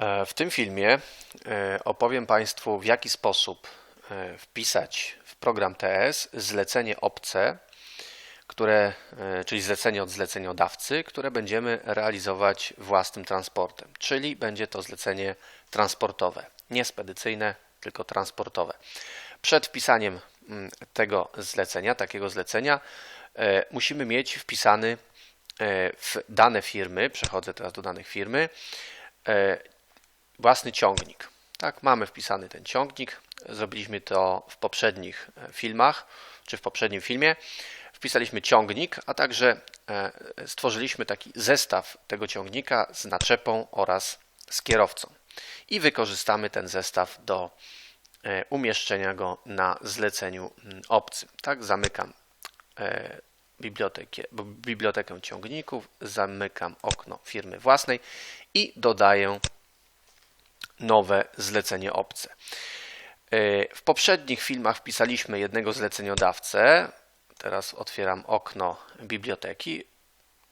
E, W tym filmie e, opowiem Państwu, w jaki sposób e, wpisać w program TS zlecenie obce, które, czyli zlecenie od zleceniodawcy, które będziemy realizować własnym transportem, czyli będzie to zlecenie transportowe, nie spedycyjne, tylko transportowe. Przed wpisaniem mm, tego zlecenia, takiego zlecenia, musimy mieć wpisany w dane firmy, przechodzę teraz do danych firmy, własny ciągnik. Tak, mamy wpisany ten ciągnik. Zrobiliśmy to w poprzednich e, filmach, czy w poprzednim filmie. Wpisaliśmy ciągnik, a także e, stworzyliśmy taki zestaw tego ciągnika z naczepą oraz z kierowcą. I wykorzystamy ten zestaw do e, umieszczenia go na zleceniu mm, obcym. Tak, zamykam bibliotekę, bibliotekę ciągników, zamykam okno firmy własnej i dodaję nowe zlecenie obce. E, W poprzednich filmach wpisaliśmy jednego zleceniodawcę. Teraz otwieram okno biblioteki,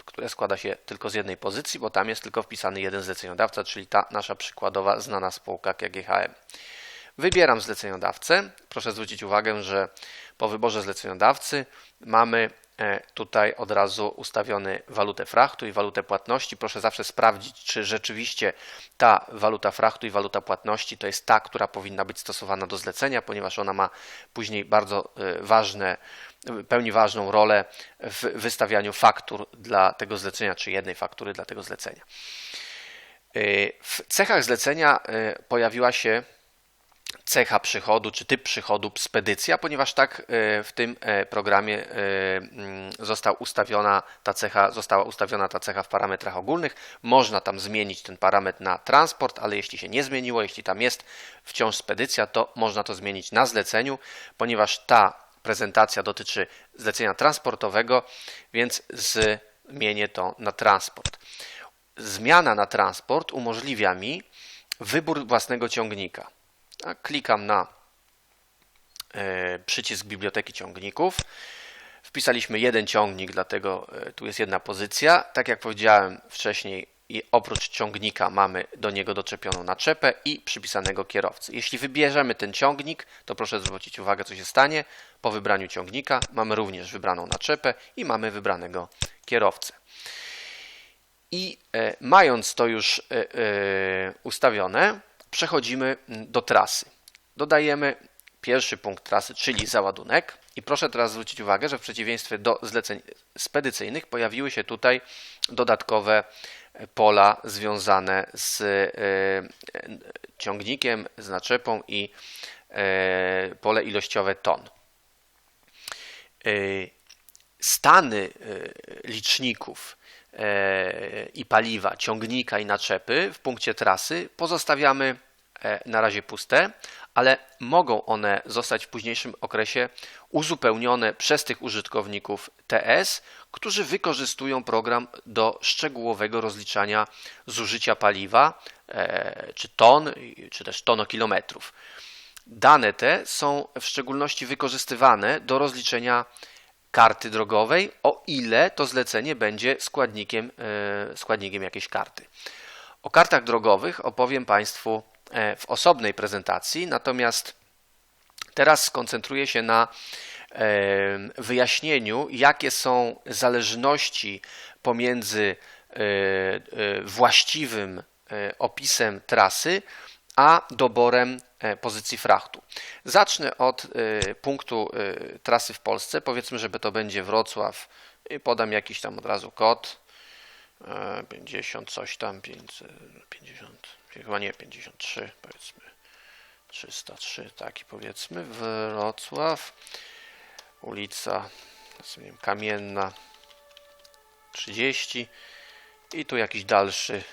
które składa się tylko z jednej pozycji, bo tam jest tylko wpisany jeden zleceniodawca, czyli ta nasza przykładowa znana spółka KGHM. Wybieram zleceniodawcę. Proszę zwrócić uwagę, że po wyborze zleceniodawcy mamy tutaj od razu ustawiony walutę frachtu i walutę płatności. Proszę zawsze sprawdzić, czy rzeczywiście ta waluta frachtu i waluta płatności to jest ta, która powinna być stosowana do zlecenia, ponieważ ona ma później bardzo e, ważne, pełni ważną rolę w wystawianiu faktur dla tego zlecenia, czy jednej faktury dla tego zlecenia. E, W cechach zlecenia e, pojawiła się cecha przychodu czy typ przychodu spedycja, ponieważ tak e, w tym e, programie e, mm, została ustawiona ta cecha, została ustawiona ta cecha w parametrach ogólnych. Można tam zmienić ten parametr na transport, ale jeśli się nie zmieniło, jeśli tam jest wciąż spedycja, to można to zmienić na zleceniu, ponieważ ta prezentacja dotyczy zlecenia transportowego, więc zmienię to na transport. Zmiana na transport umożliwia mi wybór własnego ciągnika. Klikam na e, przycisk biblioteki ciągników. Wpisaliśmy jeden ciągnik, dlatego e, tu jest jedna pozycja. Tak jak powiedziałem wcześniej, i oprócz ciągnika mamy do niego doczepioną naczepę i przypisanego kierowcy. Jeśli wybierzemy ten ciągnik, to proszę zwrócić uwagę, co się stanie. Po wybraniu ciągnika mamy również wybraną naczepę i mamy wybranego kierowcę. I e, mając to już e, e, ustawione, przechodzimy mm, do trasy. Dodajemy pierwszy punkt trasy, czyli załadunek. I proszę teraz zwrócić uwagę, że w przeciwieństwie do zleceń spedycyjnych pojawiły się tutaj dodatkowe pola związane z e, ciągnikiem, z naczepą i e, pole ilościowe ton. E, Stany e, liczników e, i paliwa, ciągnika i naczepy w punkcie trasy pozostawiamy e, na razie puste, ale mogą one zostać w późniejszym okresie uzupełnione przez tych użytkowników TS, którzy wykorzystują program do szczegółowego rozliczania zużycia paliwa, e, czy ton, czy też tonokilometrów. Dane te są w szczególności wykorzystywane do rozliczenia karty drogowej, o ile to zlecenie będzie składnikiem, e, składnikiem jakiejś karty. O kartach drogowych opowiem Państwu e, w osobnej prezentacji, natomiast teraz skoncentruję się na e, wyjaśnieniu, jakie są zależności pomiędzy właściwym opisem trasy a doborem pozycji frachtu. Zacznę od punktu trasy w Polsce. Powiedzmy, żeby to będzie Wrocław podam jakiś tam od razu kod. 50 coś tam, 50, chyba nie 53, powiedzmy 303, taki powiedzmy, Wrocław, ulica nie wiem, Kamienna 30 i tu jakiś dalszy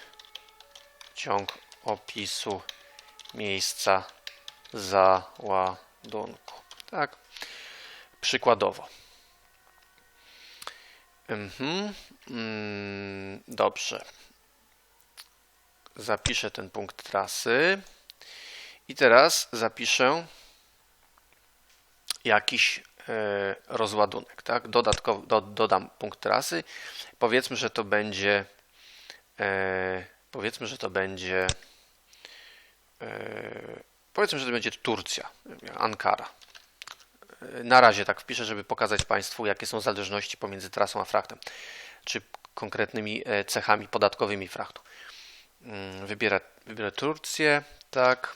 ciąg opisu miejsca załadunku. Tak, przykładowo. Mhm. Mm, Dobrze. Zapiszę ten punkt trasy. I teraz zapiszę jakiś e, rozładunek. Tak? Dodatkowo do, dodam punkt trasy. Powiedzmy, że to będzie e, powiedzmy, że to będzie e, powiedzmy, że to będzie Turcja, Ankara. E, Na razie tak wpiszę, żeby pokazać Państwu, jakie są zależności pomiędzy trasą a frachtem, czy konkretnymi e, cechami podatkowymi frachtu. Mm, Wybiera, wybiorę Turcję, tak.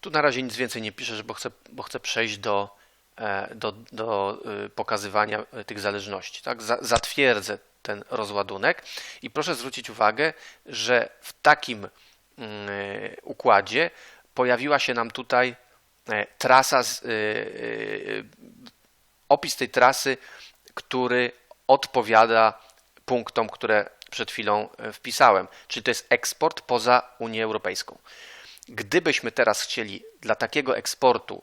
Tu na razie nic więcej nie piszę, bo chcę, bo chcę przejść do, e, do, do y, pokazywania e, tych zależności. Tak? Za- Zatwierdzę ten rozładunek i proszę zwrócić uwagę, że w takim mm, układzie pojawiła się nam tutaj e, trasa, z, y, y, opis tej trasy, który odpowiada punktom, które przed chwilą e, wpisałem, czyli to jest eksport poza Unię Europejską. Gdybyśmy teraz chcieli dla takiego eksportu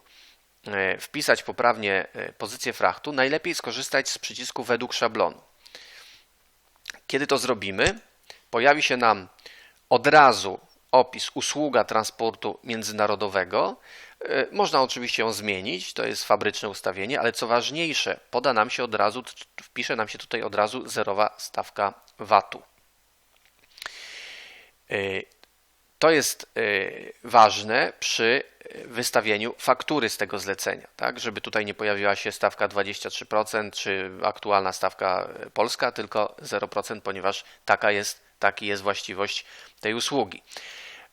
e, wpisać poprawnie e, pozycję frachtu, najlepiej skorzystać z przycisku według szablonu. Kiedy to zrobimy, pojawi się nam od razu opis usługa transportu międzynarodowego. Można oczywiście ją zmienić, to jest fabryczne ustawienie, ale co ważniejsze, poda nam się od razu, wpisze nam się tutaj od razu zerowa stawka VAT-u. E, To jest e, ważne przy wystawieniu faktury z tego zlecenia, tak, żeby tutaj nie pojawiła się stawka 23% czy aktualna stawka polska, tylko 0%, ponieważ taka jest, taki jest właściwość tej usługi.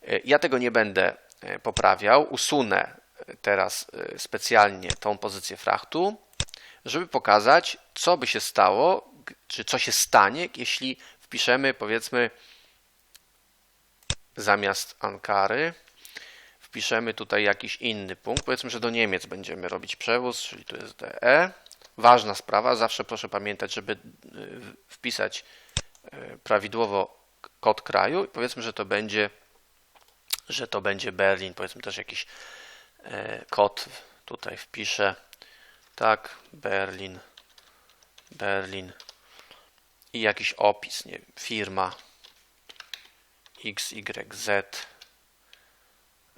E, Ja tego nie będę poprawiał, usunę teraz specjalnie tą pozycję frachtu, żeby pokazać, co by się stało, czy co się stanie, jeśli wpiszemy powiedzmy zamiast Ankary wpiszemy tutaj jakiś inny punkt. Powiedzmy, że do Niemiec będziemy robić przewóz, czyli tu jest DE. Ważna sprawa, zawsze proszę pamiętać, żeby y, wpisać y, prawidłowo kod kraju. I Powiedzmy, że to będzie, że to będzie Berlin. Powiedzmy też jakiś e, kod tutaj wpiszę. Tak, Berlin, Berlin i jakiś opis, nie wiem, firma XYZ.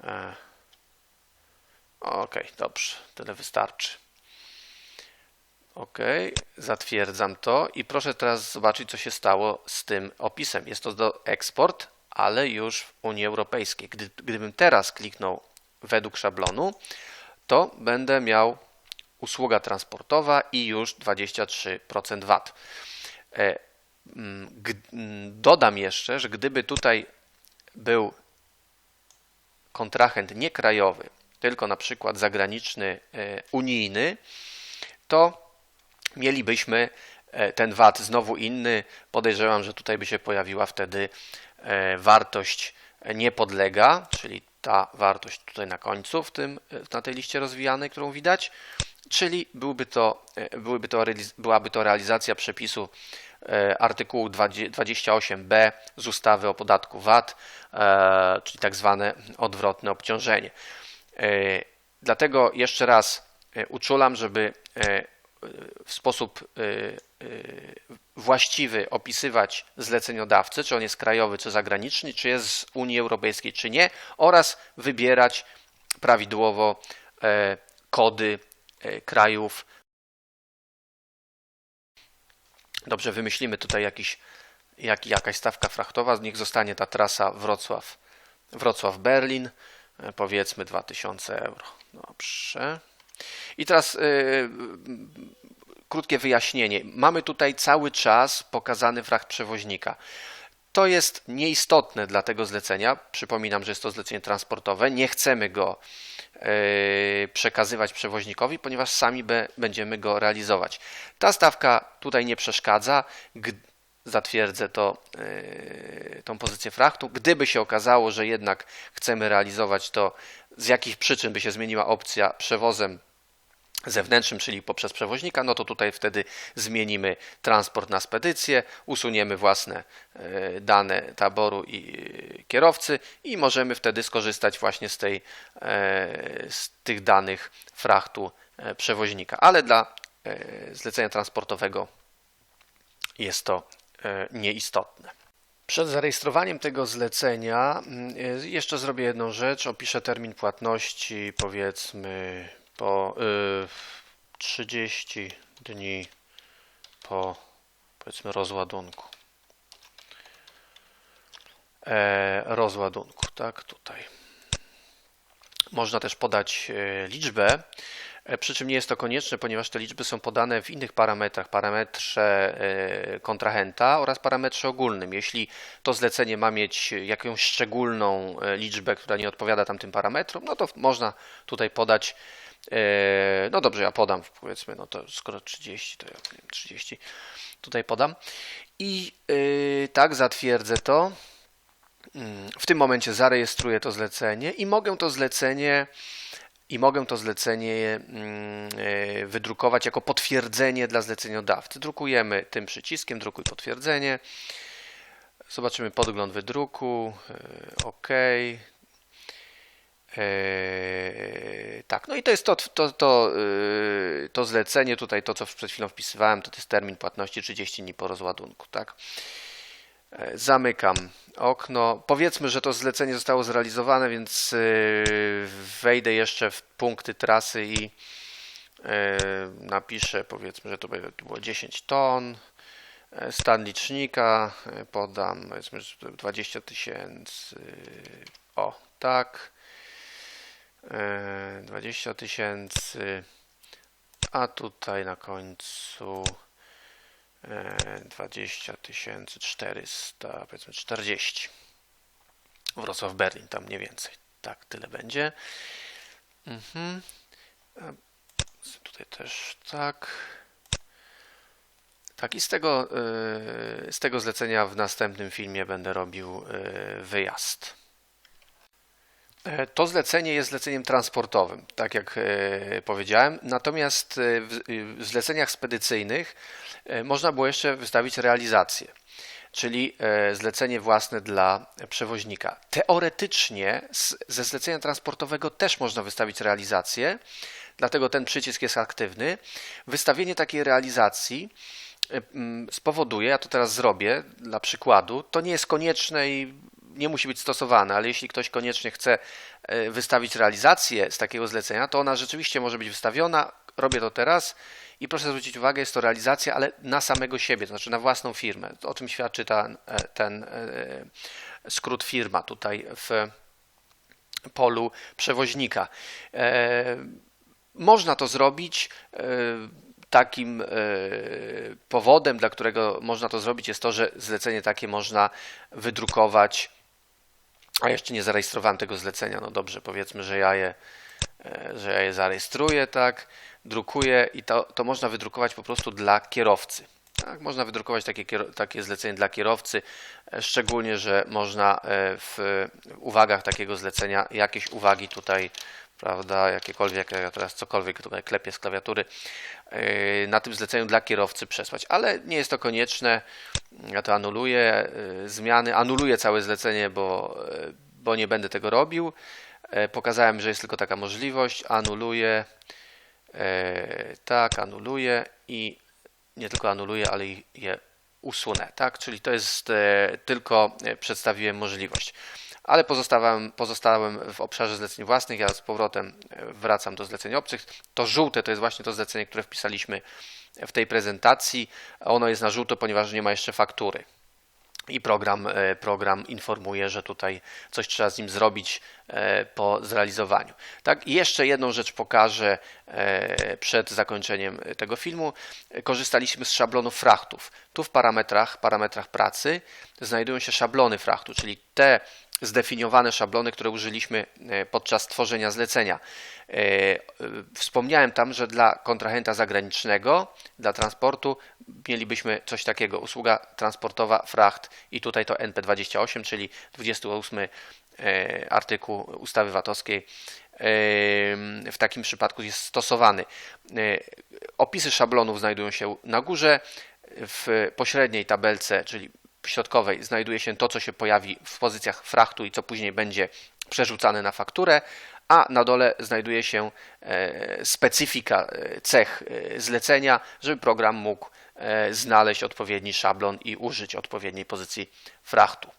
E, Okej, dobrze, tyle wystarczy. Ok, zatwierdzam to i proszę teraz zobaczyć, co się stało z tym opisem. Jest to do eksport, ale już w Unii Europejskiej. Gdy, gdybym teraz kliknął według szablonu, to będę miał usługa transportowa i już 23% VAT. E, mm, mm, Dodam jeszcze, że gdyby tutaj był kontrahent nie krajowy, tylko na przykład zagraniczny, e, unijny, to mielibyśmy e, ten VAT znowu inny. Podejrzewam, że tutaj by się pojawiła wtedy wartość nie podlega, czyli ta wartość tutaj na końcu w tym, na tej liście rozwijanej, którą widać, czyli byłby to, to, byłaby to realizacja przepisu artykułu 20 28b z ustawy o podatku VAT, e, czyli tak zwane odwrotne obciążenie. E, Dlatego jeszcze raz e, uczulam, żeby e, w sposób e, e, właściwy opisywać zleceniodawcę, czy on jest krajowy, czy zagraniczny, czy jest z Unii Europejskiej, czy nie, oraz wybierać prawidłowo e, kody e, krajów. Dobrze, wymyślimy tutaj jakiś, jak, jakaś stawka frachtowa, niech zostanie ta trasa Wrocław, Wrocław-Berlin, e, powiedzmy 2000 euro. Dobrze. I teraz y, krótkie wyjaśnienie. Mamy tutaj cały czas pokazany fracht przewoźnika. To jest nieistotne dla tego zlecenia. Przypominam, że jest to zlecenie transportowe. Nie chcemy go przekazywać przewoźnikowi, ponieważ sami będziemy go realizować. Ta stawka tutaj nie przeszkadza. Zatwierdzę to, y, tą pozycję frachtu. Gdyby się okazało, że jednak chcemy realizować to, z jakich przyczyn by się zmieniła opcja przewozem zewnętrznym, czyli poprzez przewoźnika, no to tutaj wtedy zmienimy transport na spedycję, usuniemy własne e, dane taboru i e, kierowcy i możemy wtedy skorzystać właśnie z, tej, e, z tych danych frachtu przewoźnika. Ale dla zlecenia transportowego jest to nieistotne. Przed zarejestrowaniem tego zlecenia mm, jeszcze zrobię jedną rzecz. Opiszę termin płatności, powiedzmy po y, 30 dni po powiedzmy rozładunku. E, rozładunku, tak, tutaj. Można też podać e, liczbę, e, przy czym nie jest to konieczne, ponieważ te liczby są podane w innych parametrach, parametrze e, kontrahenta oraz parametrze ogólnym. Jeśli to zlecenie ma mieć jakąś szczególną liczbę, która nie odpowiada tamtym parametrom, no to można tutaj podać no dobrze, ja podam, powiedzmy, no to skoro 30, to ja 30 tutaj podam. I tak, zatwierdzę to. Mm, w tym momencie zarejestruję to zlecenie i mogę to zlecenie i mogę to zlecenie mm, e, wydrukować jako potwierdzenie dla zleceniodawcy. Drukujemy tym przyciskiem, drukuj potwierdzenie. Zobaczymy podgląd wydruku. OK. E, tak, no i to jest to, to, to, to zlecenie, tutaj to, co przed chwilą wpisywałem, to jest termin płatności 30 dni po rozładunku, tak. Zamykam okno. Powiedzmy, że to zlecenie zostało zrealizowane, więc wejdę jeszcze w punkty trasy i napiszę, powiedzmy, że to było 10 ton. Stan licznika podam, powiedzmy, że 20 tysięcy. O, tak. 20 e, tysięcy. A tutaj na końcu 20 400, powiedzmy 40. Wrocław, Berlin, tam mniej więcej. Tak, tyle będzie. Mhm. Tutaj też tak. Tak, i z tego, z tego zlecenia w następnym filmie będę robił wyjazd. E, to zlecenie jest zleceniem transportowym, tak jak e, powiedziałem, natomiast e, w zleceniach spedycyjnych można było jeszcze wystawić realizację, czyli zlecenie własne dla przewoźnika. Teoretycznie ze zlecenia transportowego też można wystawić realizację, dlatego ten przycisk jest aktywny. Wystawienie takiej realizacji spowoduje, ja to teraz zrobię dla przykładu, to nie jest konieczne i nie musi być stosowane, ale jeśli ktoś koniecznie chce e, wystawić realizację z takiego zlecenia, to ona rzeczywiście może być wystawiona. Robię to teraz i proszę zwrócić uwagę, jest to realizacja, ale na samego siebie, to znaczy na własną firmę. O czym świadczy ten, ten e, skrót firma tutaj w polu przewoźnika. E, można to zrobić. Takim powodem, dla którego można to zrobić, jest to, że zlecenie takie można wydrukować a jeszcze nie zarejestrowałem tego zlecenia. No dobrze, powiedzmy, że ja je, e, że ja je zarejestruję, tak, drukuję i to, to można wydrukować po prostu dla kierowcy. Tak, można wydrukować takie, takie zlecenie dla kierowcy, e, szczególnie, że można e, w uwagach takiego zlecenia jakieś uwagi tutaj, prawda, jakiekolwiek, ja teraz cokolwiek tutaj klepię z klawiatury, na tym zleceniu dla kierowcy przesłać, ale nie jest to konieczne. Ja to anuluję, zmiany, anuluję całe zlecenie, bo, bo nie będę tego robił. Pokazałem, że jest tylko taka możliwość, anuluję, tak, anuluję i nie tylko anuluję, ale je usunę, tak, czyli to jest tylko przedstawiłem możliwość ale pozostałem, pozostałem w obszarze zleceń własnych. Ja z powrotem e, wracam do zleceń obcych. To żółte to jest właśnie to zlecenie, które wpisaliśmy w tej prezentacji. Ono jest na żółto, ponieważ nie ma jeszcze faktury i program, e, program informuje, że tutaj coś trzeba z nim zrobić e, po zrealizowaniu. Tak? I jeszcze jedną rzecz pokażę przed zakończeniem tego filmu. Korzystaliśmy z szablonów frachtów. Tu w parametrach, parametrach pracy znajdują się szablony frachtu, czyli te zdefiniowane szablony, które użyliśmy e, podczas tworzenia zlecenia. E, e, wspomniałem tam, że dla kontrahenta zagranicznego, dla transportu mielibyśmy coś takiego, usługa transportowa fracht i tutaj to NP28, czyli 28 artykuł ustawy VAT-owskiej w takim przypadku jest stosowany. Opisy szablonów znajdują się na górze, w pośredniej tabelce, czyli środkowej znajduje się to, co się pojawi w pozycjach frachtu i co później będzie przerzucane na fakturę, a na dole znajduje się e, specyfika e, cech e, zlecenia, żeby program mógł znaleźć odpowiedni szablon i użyć odpowiedniej pozycji frachtu.